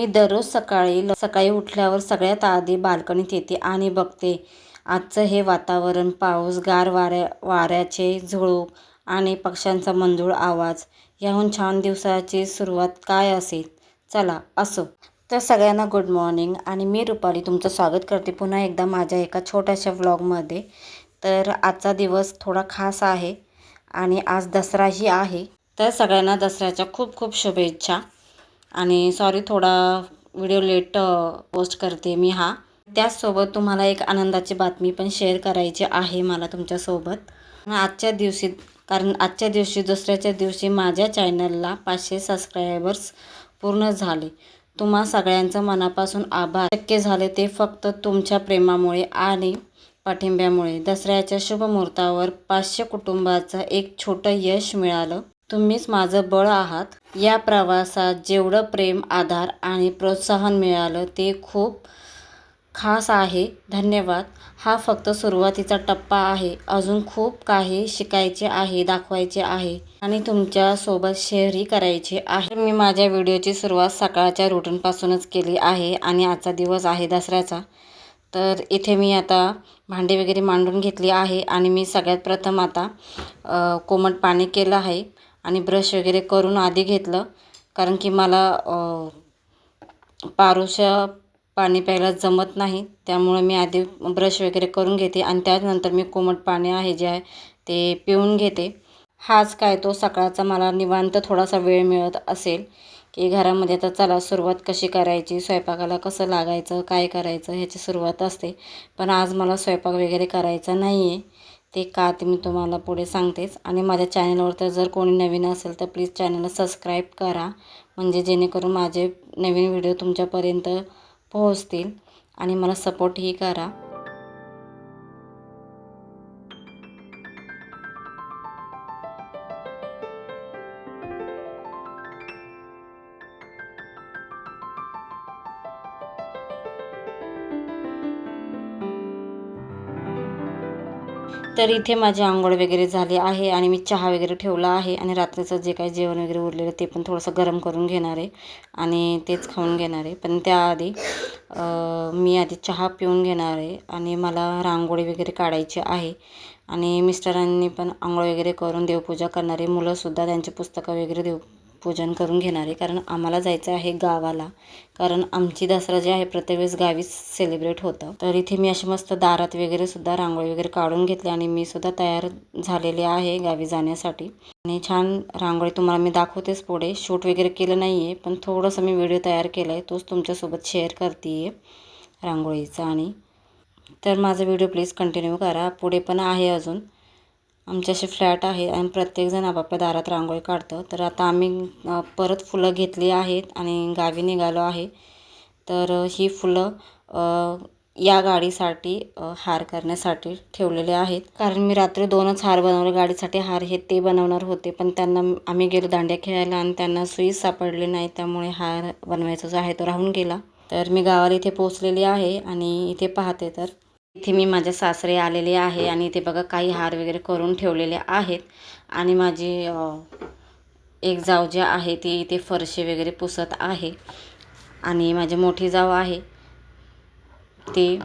मी दररोज सकाळी सकाळी उठल्यावर सगळ्यात आधी बाल्कनीत येते आणि बघते. आजचं हे वातावरण पाऊस गार वाऱ्या वाऱ्याचे झुळूक आणि पक्ष्यांचा मंजूळ आवाज याहून छान दिवसाची सुरुवात काय असेल? चला असो. तर सगळ्यांना गुड मॉर्निंग आणि मी रुपाली तुमचं स्वागत करते पुन्हा एकदा माझ्या एका छोट्याशा व्लॉगमध्ये तर आजचा दिवस थोडा खास आहे आणि आज दसराही आहे. तर सगळ्यांना दसऱ्याच्या खूप खूप शुभेच्छा. आणि सॉरी थोडा व्हिडिओ लेट पोस्ट करते मी हा. त्याचसोबत तुम्हाला एक आनंदाची बातमी पण शेअर करायची आहे मला तुमच्यासोबत. आजच्या दिवशी कारण आजच्या दिवशी दुसऱ्याच्या दिवशी माझ्या चॅनलला पाचशे सबस्क्रायबर्स पूर्ण झाले. तुम्हा सगळ्यांचं मनापासून आभार. शक्य झाले ते फक्त तुमच्या प्रेमामुळे आणि पाठिंब्यामुळे. दसऱ्याच्या शुभमुहूर्तावर पाचशे कुटुंबाचं एक छोटं यश मिळालं. तुम्हीच माझं बळ आहात. या प्रवासात जेवढं प्रेम आधार आणि प्रोत्साहन मिळालं ते खूप खास आहे. धन्यवाद. हा फक्त सुरुवातीचा टप्पा आहे. अजून खूप काही शिकायचे आहे दाखवायचे आहे आणि तुमच्यासोबत शेअरही करायचे आहे. मी माझ्या व्हिडिओची सुरुवात सकाळच्या रुटीनपासूनच केली आहे आणि आजचा दिवस आहे दसऱ्याचा. तर इथे मी आता भांडी वगैरे मांडून घेतली आहे आणि मी सगळ्यात प्रथम आता कोमट पाणी केलं आहे. आणि ब्रश वगैरे करून आधी घेतलं. कारण की मला पारुशा पाणी प्यायला जमत नाही. त्यामुळे मी आधी ब्रश वगैरे करून घेते आणि त्यानंतर मी कोमट पाणी आहे जे आहे ते पिऊन घेते. हाच काय तो सकाळचा मला निवांत थोडासा वेळ मिळत असेल की घरामध्ये आता चला सुरुवात कशी करायची स्वयंपाकाला कसं लागायचं काय करायचं ह्याची सुरुवात असते. पण आज मला स्वयंपाक वगैरे करायचा नाही आहे ते का ते मी तुम्हाला पुढे सांगतेच. आणि माझ्या चॅनलवर तर जर कोणी नवीन असेल तर प्लीज चॅनलला सबस्क्राईब करा. म्हणजे जेणेकरून माझे नवीन व्हिडिओ तुमच्यापर्यंत पोहोचतील. आणि मला सपोर्टही करा. तर इथे माझी आंघोळ वगैरे झाली आहे आणि मी चहा वगैरे ठेवला आहे आणि रात्रीचं जे काही जेवण वगैरे उरलेलं ते पण थोडंसं गरम करून घेणार आहे आणि तेच खाऊन घेणार आहे. पण त्याआधी मी आधी चहा पिऊन घेणार आहे आणि मला रांगोळी वगैरे काढायची आहे आणि मिस्टरांनी पण आंघोळ वगैरे करून देवपूजा करणारे मुलंसुद्धा त्यांची पुस्तकं वगैरे देव पूजन करून घेणार आहे. कारण आम्हाला जायचं आहे गावाला. कारण आमची दसरा जी आहे प्रत्येक वेळेस गावीच सेलिब्रेट होतं. तर इथे मी अशी मस्त दारात वगैरे सुद्धा रांगोळी वगैरे काढून घेतली आणि मी सुद्धा तयार झालेली आहे गावी जाण्यासाठी. आणि छान रांगोळी तुम्हाला मी दाखवतेच पुढे. शूट वगैरे केलं नाही आहे पण थोडंसं मी व्हिडिओ तयार केला आहे तोच तुमच्यासोबत शेअर करते आहे रांगोळीचा आणि. तर माझा व्हिडिओ प्लीज कंटिन्यू करा. पुढे पण आहे अजून. आमचे असे फ्लॅट आहे आणि प्रत्येकजण आपापल्या दारात रांगोळी काढतं. तर आता आम्ही परत फुलं घेतली आहेत आणि गावी निघालो आहे. तर ही फुलं या गाडीसाठी हार करण्यासाठी ठेवलेले आहेत. कारण मी रात्री दोनच हार बनवले. गाडीसाठी हार हे ते बनवणार होते पण त्यांना आम्ही गेलो दांड्या खेळायला आणि त्यांना सुई सापडली नाही त्यामुळे हार बनवायचा जो आहे तो राहून गेला. तर मी गावाला इथे पोचलेली आहे आणि इथे पाहते तर इथे मी माझ्या सासरे आलेले आहे आणि इथे बघा काही हार वगैरे करून ठेवलेले आहेत. आणि माझी एक जाव जी आहे ती इथे फरशी वगैरे पुसत आहे. आणि माझी मोठी जाव आहे. ती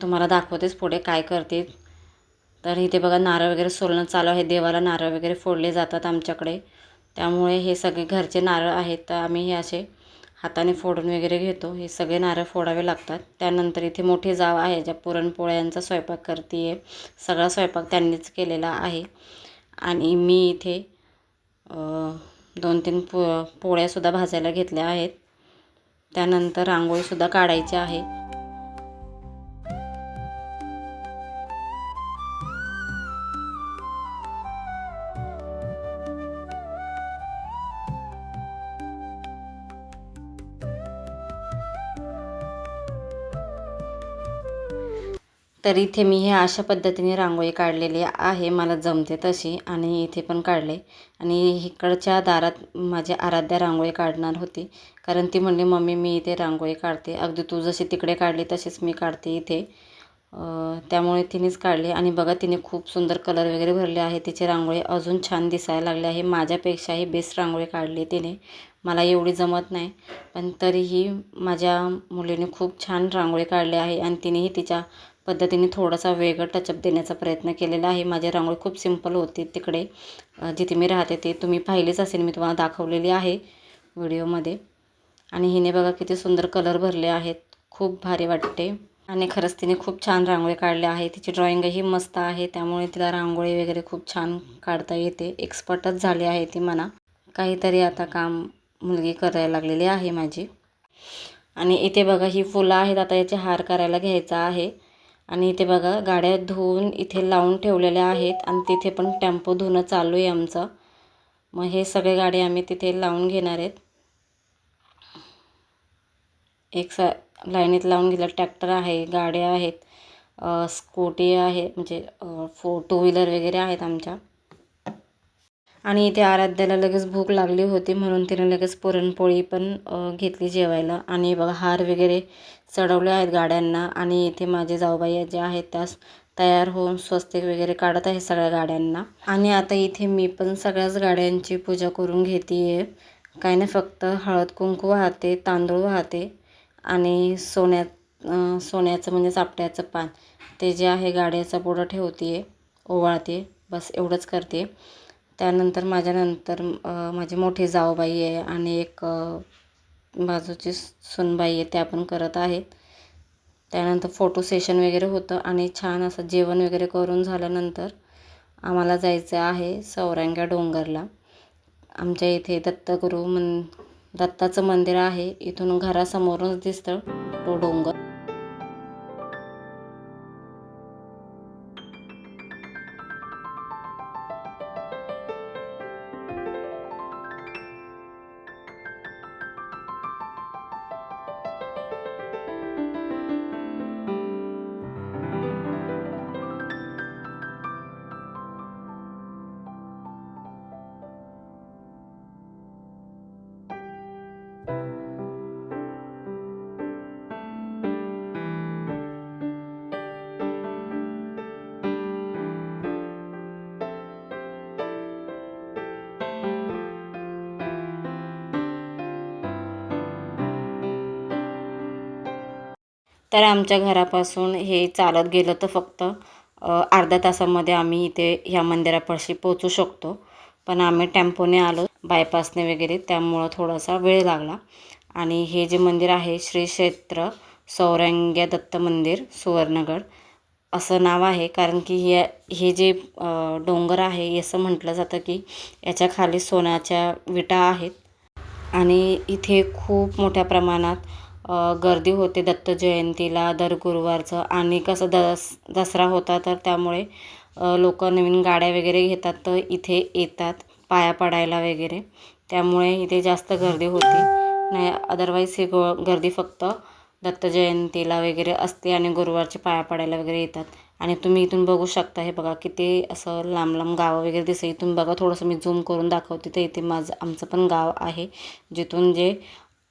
तुम्हाला दाखवतेच पुढे काय करते. तर इथे बघा नारळ वगैरे सोलणं चालू आहे. देवाला नारळ वगैरे फोडले जातात आमच्याकडे. त्यामुळे हे सगळे घरचे नारळ आहेत. तर आम्ही हे असे हाताने फोडून वगैरे घेतो. हे सगळे नारळ फोडावे लागतात. त्यानंतर इथे मोठी जाव आहे. ज्या पुरणपोळ्यांचा स्वयंपाक करते आहे सगळा स्वयंपाक त्यांनीच केलेला आहे. आणि मी इथे दोन तीन पो पोळ्यासुद्धा भाजायला घेतल्या आहेत. त्यानंतर रांगोळीसुद्धा काढायची आहे. तर इथे मी हे अशा पद्धतीने रांगोळी काढलेली आहे. मला जमते तशी आणि इथे पण काढले. आणि इकडच्या दारात माझी आराध्या रांगोळी काढणार होती. कारण ती म्हणली मम्मी मी इथे रांगोळी काढते. अगदी तू जशी तिकडे काढली तशीच मी काढते इथे. त्यामुळे तिनेच काढली. आणि बघा तिने खूप सुंदर कलर वगैरे भरले आहे. तिची रांगोळी अजून छान दिसायला लागली आहे. माझ्यापेक्षाही बेस्ट रांगोळी काढली तिने. मला एवढी जमत नाही. पण तरीही माझ्या मुलीने खूप छान रांगोळी काढली आहे आणि तिनेही तिच्या पद्धतीने थोडासा वेगळं टचअप देण्याचा प्रयत्न केलेला आहे. माझी रांगोळी खूप सिंपल होती तिकडे. जिथे मी राहते ते तुम्ही पाहिलेच असेल. मी तुम्हाला दाखवलेली आहे व्हिडिओमध्ये. आणि हिने बघा किती सुंदर कलर भरले आहेत. खूप भारी वाटते. आणि खरंच तिने खूप छान रांगोळी काढली आहे. तिची ड्रॉइंगही मस्त आहे. त्यामुळे तिला रांगोळी वगैरे खूप छान काढता येते. एक्सपर्टच झाली आहे ती म्हणा. काहीतरी आता काम मुलगी करायला लागलेली आहे माझी. आणि इथे बघा ही फुलं आहेत. आता याचे हार करायला घ्यायचा आहे. आणि इथे बघा गाड्या धुवून इथे लावून ठेवलेल्या आहेत आणि तिथे पण टेम्पो धुणं चालू आहे आमचं. मग हे सगळे गाडी आम्ही तिथे लावून घेणार आहेत. एक सा लाईनीत लावून गेलं ट्रॅक्टर आहे गाड्या आहेत स्कूटी आहे म्हणजे फो टू व्हीलर वगैरे आहेत आमच्या. आणि इथे आराध्याला लगेच भूक लागली होती म्हणून तिने लगेच पुरणपोळी पण घेतली जेवायला. आणि बघा हार वगैरे चढवले आहेत गाड्यांना आणि इथे माझे जाऊबाई जे आहेत त्यास तयार होऊन स्वस्तिक वगैरे काढत आहे सगळ्या गाड्यांना. आणि आता इथे मी पण सगळ्याच गाड्यांची पूजा करून घेते आहे काही नाही फक्त हळद कुंकू वाहते तांदूळ वाहते आणि सोन्या सोन्याचं म्हणजे चापट्याचं पान. ते जे आहे गाड्याचा पुढं ठेवते ओवाळते बस एवढंच करते त्यानंतर माझ्यानंतर माझे माझी मोठी जाऊबाई आहे आणि एक बाजूची सुनबाई आहे त्या पण करत आहेत. त्यानंतर फोटो सेशन वगैरे होतं आणि छान असं जेवण वगैरे करून झाल्यानंतर आम्हाला जायचं आहे सौरांग्या डोंगरला. आमच्या इथे दत्तगुरू मन दत्ताचं मंदिर आहे. इथून घरासमोरूनच दिसतं तो डोंगर. तर आमच्या घरापासून हे चालत गेलं तर फक्त अर्ध्या तासामध्ये आम्ही इथे ह्या मंदिरापाशी पोचू शकतो. पण आम्ही टेम्पोने आलो बायपासने वगैरे त्यामुळं थोडासा वेळ लागला. आणि हे जे मंदिर आहे श्री क्षेत्र सौरंग्या दत्त मंदिर सुवर्णगड असं नाव आहे. कारण की हे हे जे डोंगर आहे असं म्हटलं जातं की याच्या खाली सोन्याच्या विटा आहेत. आणि इथे खूप मोठ्या प्रमाणात गर्दी होते दत्त जयंतीला दर गुरुवारचं. आणि कसं दस दसरा होता तर त्यामुळे लोक नवीन गाड्या वगैरे घेतात तर इथे येतात पाया पडायला वगैरे. त्यामुळे इथे जास्त गर्दी होती. नाही अदरवाईज ही गो गर्दी फक्त दत्त जयंतीला वगैरे असते आणि गुरुवारचे पाया पडायला वगैरे येतात. आणि तुम्ही इथून बघू शकता हे बघा किती असं लांब लांब गावं वगैरे दिसतं. इथून बघा थोडंसं मी झूम करून दाखवते तर इथे माझं आमचं पण गाव आहे जिथून जे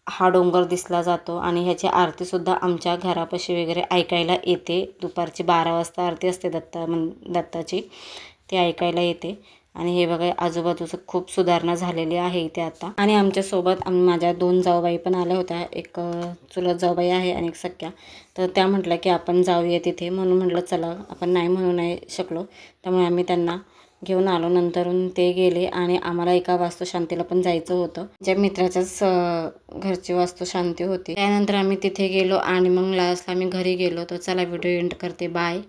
हा डोंगर दिसला जातो आणि ह्याची आरतीसुद्धा आमच्या घरापाशी वगैरे ऐकायला येते. दुपारची बारा वाजता आरती असते दत्ता मन दत्ताची. ती ऐकायला येते. आणि हे बघा आजूबाजूचं खूप सुधारणा झालेली आहे इथे आता. आणि आमच्यासोबत माझ्या दोन जाऊबाई पण आल्या होत्या. एक चुलत जाऊबाई आहे आणि एक सख्या. तर त्या म्हटल्या की आपण जाऊया तिथे. म्हणून म्हटलं चला आपण नाही म्हणू नाही शकलो. त्यामुळे आम्ही त्यांना घेऊन आलो नंतरून ते गेले आणि आम्हाला एका वास्तुशांतीला पण जायचं होतं. ज्या मित्राच्याच घरची वास्तुशांती होती. त्यानंतर आम्ही तिथे गेलो आणि मग लास्टला आम्ही घरी गेलो. तर चला व्हिडिओ एंड करते. बाय